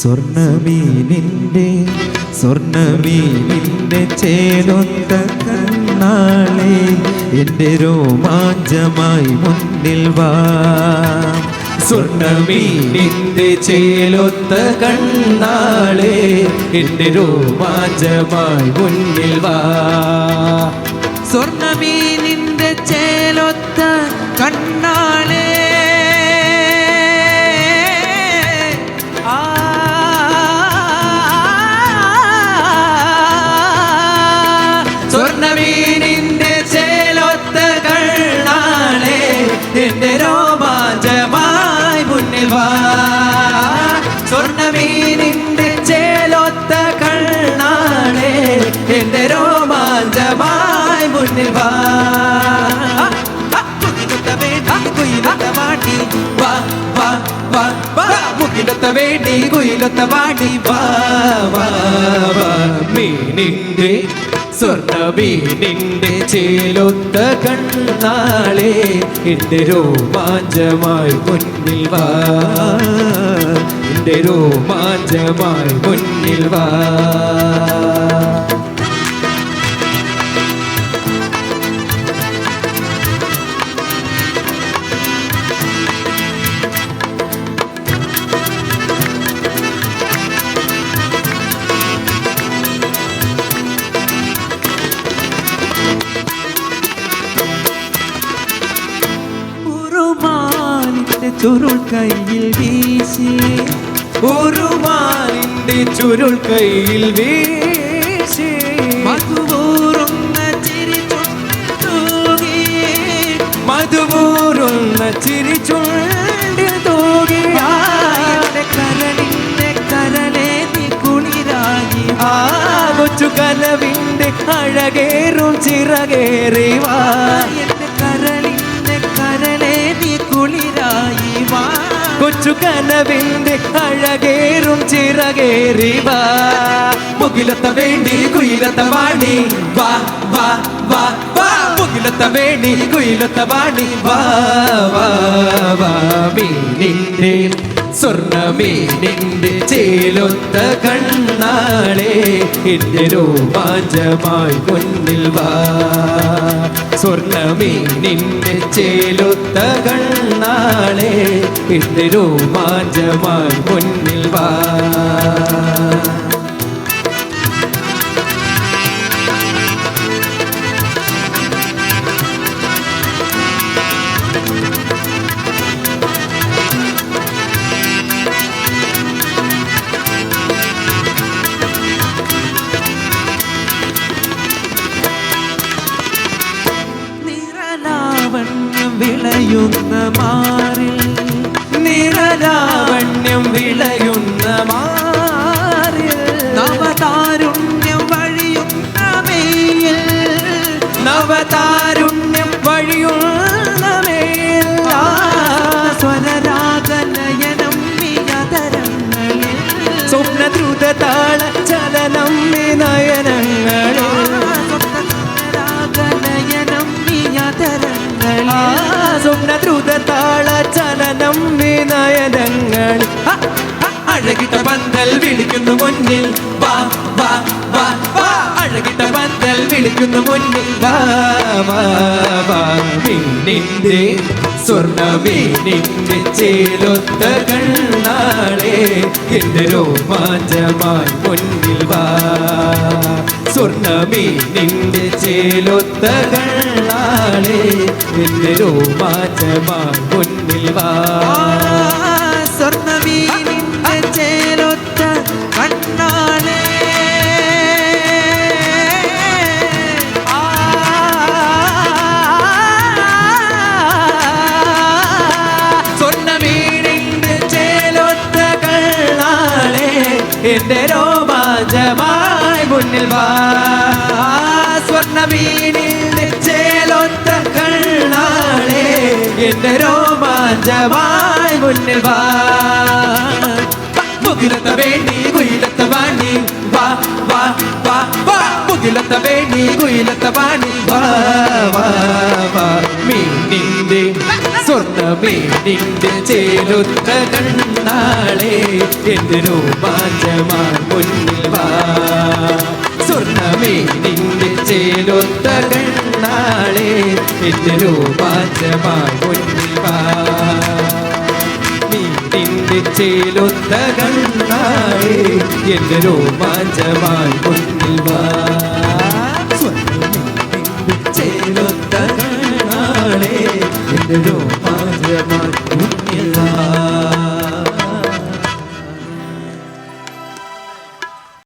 സ്വർണമീനിന്റെ സ്വർണമീനിന്റെ ചേലൊത്ത കണ്ണാളെ എന്റെ രോമാഞ്ചമായി മുന്നിൽ വാ. സ്വർണമീനിന്റെ ചേലൊത്ത കണ്ണാളെ എന്റെ രോമാഞ്ചമായി മുന്നിൽ വാ. എന്റെ രോമാഞ്ചമായി മുന്നിൽ വാ. സ്വർണമീനിന്റെ ചേലൊത്ത കണ്ണാളേ എന്റെ രോമാഞ്ചമായി മുന്നിൽ വാ. ആ, ആ, മുകിലൊത്ത വേണ്ടി കുയിലൊത്ത വാടി. വാ വാ സ്വർണമീനിന്റെ ചേലൊത്ത കണ്ണാളെ എന്റെ രോമാഞ്ചമായി മുന്നിൽ വാ. എന്റെ രോമാഞ്ചമായി മുന്നിൽ വാ. ചുരുൾ കയ്യിൽ വീശി. ഒരു മാലിന്റെ ചുരുൾ കയ്യിൽ വീശി. മധുപൂറുന്ന ചിരി തൂകി. മധുപൂറുന്ന ചിരി ചുണ്ടിൽ തൂകിയാ എന്റെ കരളിന്റെ കരളേ നീ കുളിരായി ആ കൊച്ചു കലവിന്റെ അഴകേറും ചിറകേറി കൊച്ചു കനവിന്റെ അഴകേറും ചിറകേറി വാ. മുകിലത്ത വേണ്ടി കുയിലത്ത വാണി വാ വാ വാ വാ. മുകിലത്ത വേണ്ടി കുയിലത്ത വാണി വാ വാ വാ. മീനിന്റെ സ്വർണ മീനിന്റെ ചേലൊത്ത കണ്ണാളെ എന്റെ രോമാഞ്ചമായി കൊന്നിൽ വാ. സ്വർണ നിന്റെ ചേലുത്തകൾ കണ്ണാളെ എന്റെ രോമാഞ്ചമായി മുന്നിൽ വാ. വിളയുന്ന മാറിൽ നിറലാവണ്യം വിളയുന്ന സ്വപ്നദ്രുതതാള ചലനം വിനയനങ്ങൾ അഴകിട്ട പന്തൽ വിളിക്കുന്നു മുന്നിൽ. വാ വാ വാ വാ. അഴകിട്ട പന്തൽ വിളിക്കുന്നു മുന്നിൽ. വാ വാ വാ. മീനിന്റെ സ്വർണ മീനിന്റെ ചേലൊത്ത കണ്ണാളെ എന്റെ രോമാഞ്ചമായി മുന്നിൽ വാ. രോമാഞ്ചമായി മുന്നിൽ വാ. സ്വർണവീനിന്റെ ചേലൊത്ത എന്റെ രോമാഞ്ചമായി മുന്നിൽ വാ. സ്വർണമീനിന്റെ ചേലൊത്ത കണ്ണാളെ. എന്റെ രോമാഞ്ചമായി മുന്നിൽ വാ. മുതിലത്ത വേണ്ടി കുയിലത്ത വാണി. വാ വാ വാ വാ. മുതിലത്ത വേണ്ടി കുയിലത്ത വാണി. വാ വാ വാ. മീനിന്റെ സ്വർണ മീനിന്റെ ചേലൊത്ത കണ്ണാളെ. എന്റെ രോമാഞ്ചമായി മുന്നിൽ എന്റെ രോമാഞ്ചമായി മുന്നിൽ വാ നീ നിന്റെ ചേലൊത്ത കണ്ണാളെ എന്റെ രോമാഞ്ചമായി മുന്നിൽ വാ സ്വർണമേ നിന്റെ ചേലൊത്ത കണ്ണാളെ എന്റെ രോ